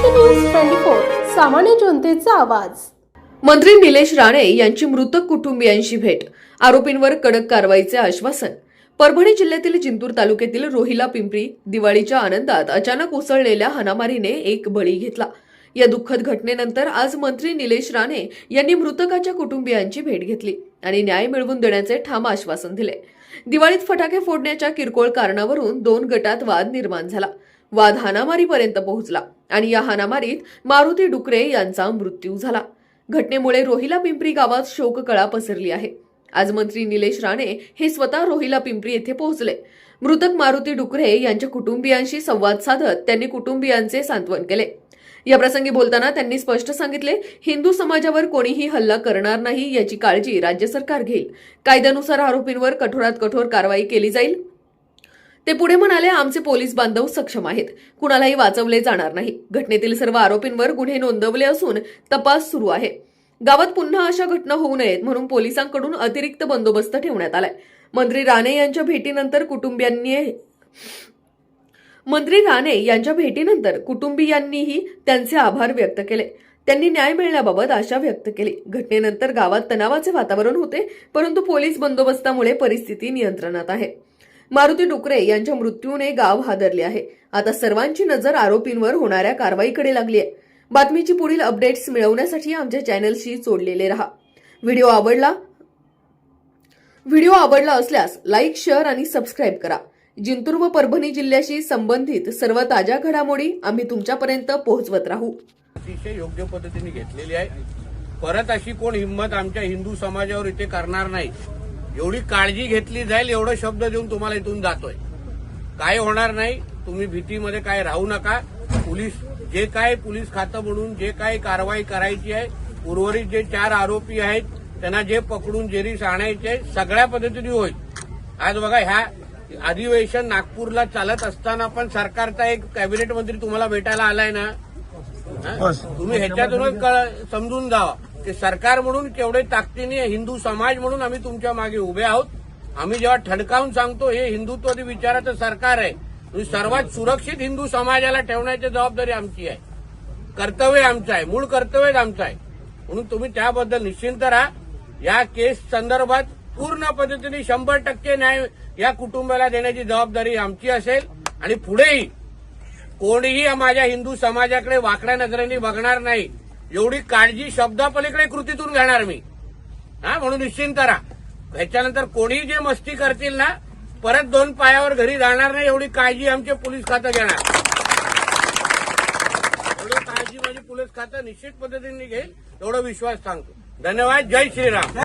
News सामान्य जनतेचा आवाज. मंत्री निलेश राणे यांची मृतक कुटुंबियांशी भेट. आरोपींवर कडक कारवाईचे आश्वासन. परभणी जिल्ह्यातील जिंतूर तालुक्यातील रोहिला पिंपरी दिवाळीच्या आनंदात अचानक उसळलेल्या हाणामारीने एक बळी घेतला. या दुःखद घटनेनंतर आज मंत्री निलेश राणे यांनी मृतकाच्या कुटुंबियांची भेट घेतली आणि न्याय मिळवून देण्याचे ठाम आश्वासन दिले. दिवाळीत फटाके फोडण्याच्या किरकोळ कारणावरून दोन गटात वाद निर्माण झाला. वाद हानामारीपर्यंत पोहोचला आणि या हानामारीत मारुती डुकरे यांचा मृत्यू झाला. घटनेमुळे रोहिला पिंपरी गावात शोककळा पसरली आहे. आज मंत्री निलेश राणे हे स्वतः रोहिला पिंपरी येथे पोहोचले. मृतक मारुती डुकरे यांच्या कुटुंबियांशी संवाद साधत त्यांनी कुटुंबियांचे सांत्वन केले. या प्रसंगी बोलताना त्यांनी स्पष्ट सांगितले हिंदू समाजावर कोणीही हल्ला करणार नाही याची काळजी राज्य सरकार घेईल. कायद्यानुसार आरोपींवर कठोरात कठोर कारवाई केली जाईल. ते पुढे म्हणाले आमचे पोलीस बांधव सक्षम आहेत. कुणालाही वाचवले जाणार नाही. घटनेतील सर्व आरोपींवर गुन्हे नोंदवले असून तपास सुरू आहे. गावात पुन्हा अशा घटना होऊ नयेत म्हणून पोलिसांकडून अतिरिक्त बंदोबस्त ठेवण्यात आलाय. मंत्री राणे यांच्या भेटीनंतर कुटुंबियांनी मंत्री राणे यांच्या भेटीनंतर कुटुंबियांनीही त्यांचे आभार व्यक्त केले. त्यांनी न्याय मिळण्याबाबत आशा व्यक्त केली. घटनेनंतर गावात तणावाचे वातावरण होते परंतु पोलीस बंदोबस्तामुळे परिस्थिती नियंत्रणात आहे. मारुती डुकरे यांच्या मृत्यूने गाव हादरले आहे. आता सर्वांची नजर आरोपींवर होणाऱ्या कारवाईकडे लागली आहे. बातमीची पुढील अपडेट्स मिळवण्यासाठी आमच्या चॅनलशी जोडलेले रहा. व्हिडिओ आवडला व्हिडिओ आवडला असल्यास लाईक शेअर आणि सबस्क्राईब करा. जिंतूर व परभणी जिल्ह्याशी संबंधित सर्व ताज्या घडामोडी आम्ही तुमच्यापर्यंत पोहोचवत राहू. अतिशय योग्य पद्धतीने घेतलेली आहे. परत अशी कोण हिंमत आमच्या हिंदू समाजावर इथे करणार नाही. एवढी काळजी घेतली जाईल एवढं शब्द देऊन तुम्हाला इथून जातोय. काय होणार नाही तुम्ही भीतीमध्ये काय राहू नका. पोलीस जे काय पोलीस खातं म्हणून जे काय कारवाई करायची आहे उर्वरित जे चार आरोपी आहेत त्यांना जे पकडून जेरीस आणायचे सगळ्या पद्धतीने होईल. आज बघा ह्या अधिवेशन नागपूरला चालत असताना पण सरकारचा एक कॅबिनेट मंत्री तुम्हाला भेटायला आलाय ना? तुम्ही ह्याच्यातूनच कळ- समजून जावा. की सरकार म्हणून केवढे ताकदीने हिंदू समाज म्हणून आम्ही तुमच्या मागे उभे आहोत. आम्ही जेव्हा ठणकावून सांगतो हे हिंदुत्वादी विचाराचं सरकार आहे. म्हणजे सर्वात सुरक्षित हिंदू समाजाला ठेवण्याची जबाबदारी आमची आहे. कर्तव्य आमचं आहे. मूळ कर्तव्यच आमचं आहे. म्हणून तुम्ही त्याबद्दल निश्चिंत राहा. या केस संदर्भात पूर्ण पद्धतीने शंभर टक्के न्याय या कुटुंबाला देण्याची जबाबदारी आमची असेल. आणि पुढेही कोणीही माझ्या हिंदू समाजाकडे वाकड्या नजरेने बघणार नाही. एवढी काळजी शब्दापलीकडे कृतीतून घेणार मी. हा म्हणून निश्चिंत राहा. ह्याच्यानंतर कोणी जे मस्ती करतील ना परत दोन पायावर घरी जाणार नाही एवढी काळजी आमचे पोलीस खातं घेणार. एवढी काळजी माझी पोलीस खातं निश्चित पद्धतीने घेईल एवढा विश्वास सांगतो. धन्यवाद जय श्रीराम.